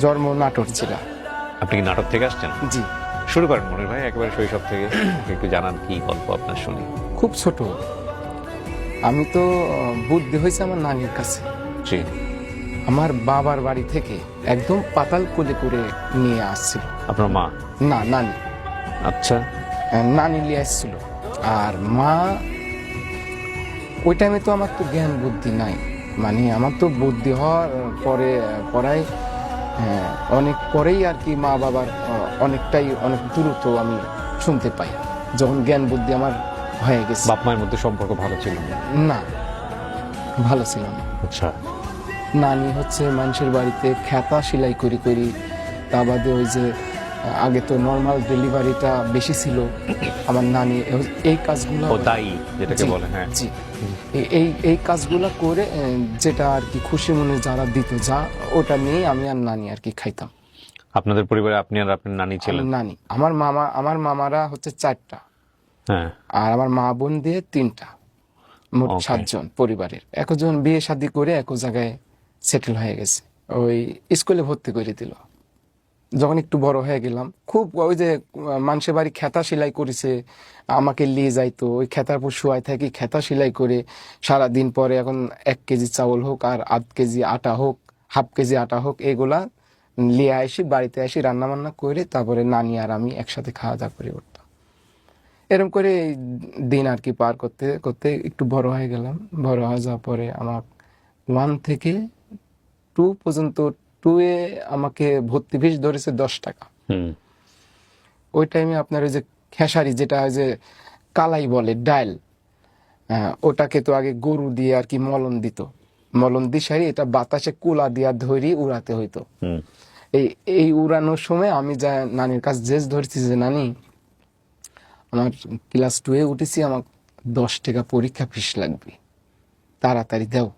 জন্ম নাটোর জেলা। আপনি কি নাটক থেকে আসছেন? জি। শুরু করেন মনির ভাই একেবারে শৈশব থেকে। একটু জানান কি গল্প আপনার শুনি। খুব ছোট। আমি তো বুদ্ধি হয়েছে আমার নানির কাছে। জি। আমার বাবার বাড়ি থেকে একদম পাতাল কোলে করে নিয়ে আসছিল। আপনার মা? না নানি। আচ্ছা। নানি নিয়ে আসছিল। আর মা ওই টাইমে তো আমার তো জ্ঞান বুদ্ধি নাই। মানে আমার তো বুদ্ধি হওয়ার পরে পড়ায় অনেক পরেই আর কি মা বাবার অনেকটাই অনেক দ্রুত আমি শুনতে পাই যখন জ্ঞান বুদ্ধি আমার হয়ে গেছে। বাপ মায়ের মধ্যে সম্পর্ক ভালো ছিল না? ভালো ছিল না। আচ্ছা। নানি হচ্ছে মানুষের বাড়িতে খেতা সেলাই করি করি তা বাদে ওই যে আগে তো নর্মাল ডেলিভারিটা বেশি ছিল। আমার নানি এই কাজগুলো তাই যেটাকে বলে হ্যাঁ। জি। এই এই কাজগুলো করে যেটা আর কি খুশি মনে যারা দিত যা ওটা নিয়ে আমি আর নানি আর কি খাইতাম। আপনাদের পরিবারে আপনি আর আপনার নানি ছিলেন? নানি। আমার মামা আমার মামারা হচ্ছে চারটা। হ্যাঁ। আর আমার মা বোন দিয়ে তিনটা। মোট সাতজন পরিবারের। একজন বিয়ে শাদী করে এক জায়গায় সেটেল হয়ে গেছে। ওই স্কুলে ভর্তি করে দিল। যখন একটু বড় হয়ে গেলাম, খুব ওই যে মানুষের বাড়ি খেতা সেলাই করেছে, আমাকে নিয়ে যাইতো, ওই খেতার উপর শুয়াই থাকি, খেতা সেলাই করে সারা দিন পরে এখন এক কেজি চাউল হোক আর আধ কেজি আটা হোক, হাফ কেজি আটা হোক, এগুলা নিয়ে আসি, বাড়িতে আসি রান্না বান্না করে তারপরে নানি আর আমি একসাথে খাওয়া দাওয়া করে উঠতাম। এরকম করে দিন আর কি পার করতে করতে একটু বড় হয়ে গেলাম। বড় হয়ে যাওয়ার পরে আমার ওয়ান থেকে টু পর্যন্ত টু এ আমাকে ভর্তি ফিস ধরেছে দশ টাকা। ওই টাইমে আপনার ওই যে খেসারি যেটা ওই যে কালাই বলে ডাল হ্যাঁ, ওটাকে তো আগে গরু দিয়ে আর কি মলন দিত। মলন দি সারি এটা বাতাসে কুলা দিয়া ধরি উড়াতে হইতো। এই এই উড়ানোর সময় আমি যা নানির কাছে জেস ধরছি যে নানি আমার ক্লাস টু এ উঠেছি আমার দশ টাকা পরীক্ষা ফিস লাগবে। তাড়াতাড়ি দাও।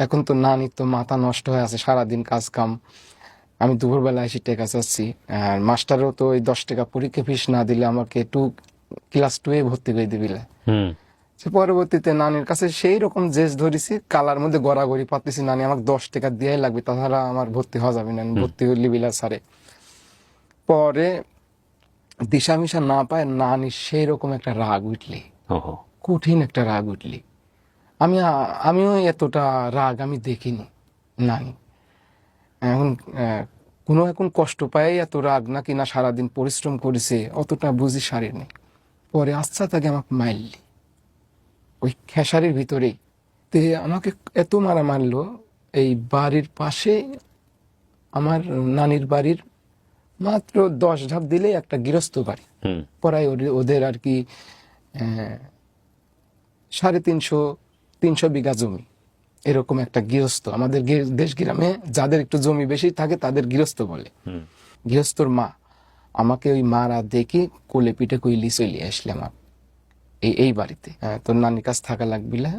এখন তো নানির তো মাথা নষ্ট হয়ে আছে সারাদিন কাজ কাম আমি দুপুরবেলা এসে টেকা চাচ্ছি। আর মাস্টারও তো ওই দশ টাকা পরীক্ষা ফিস না দিলে আমাকে টু ক্লাস টু এ ভর্তি করে দিবিলে সে পরবর্তীতে নানির কাছে সেই রকম জেস ধরেছি কালার মধ্যে গড়াগড়ি পাতেছি। নানি আমাকে দশ টাকা দিয়াই লাগবে তাছাড়া আমার ভর্তি হওয়া যাবে না ভর্তি হইলি বিলা সারে পরে দিশা মিশা না পায় নানি সেই রকম একটা রাগ উঠলি কঠিন একটা রাগ উঠলি। আমি আমিও এতটা রাগ আমি দেখিনি নানি এখন কোনো এখন কষ্ট পায় এত রাগ নাকি না সারাদিন পরিশ্রম করেছে অতটা বুঝি সারি নেই। পরে আচ্ছা তাকে আমাকে মারলি। ওই খেসারির ভিতরেই। তে আমাকে এত মারা মারলো এই বাড়ির পাশে আমার নানির বাড়ির মাত্র দশ ধাপ দিলেই একটা গৃহস্থ বাড়ি। পড়ায় ওদের- ওদের আর কি সাড়ে তিনশো তিনশো বিঘা জমি। এরকম একটা গৃহস্থ। আমাদের দেশ গ্রামে যাদের একটু জমি বেশি থাকে তাদের গৃহস্থ বলে। গৃহস্থর মা। আমাকে ওই মারা দেখে কোলে পিঠে কইলি চলে আসলে আমার এই এই বাড়িতে। হ্যাঁ, তোর নানির কাছ থাকা লাগবি না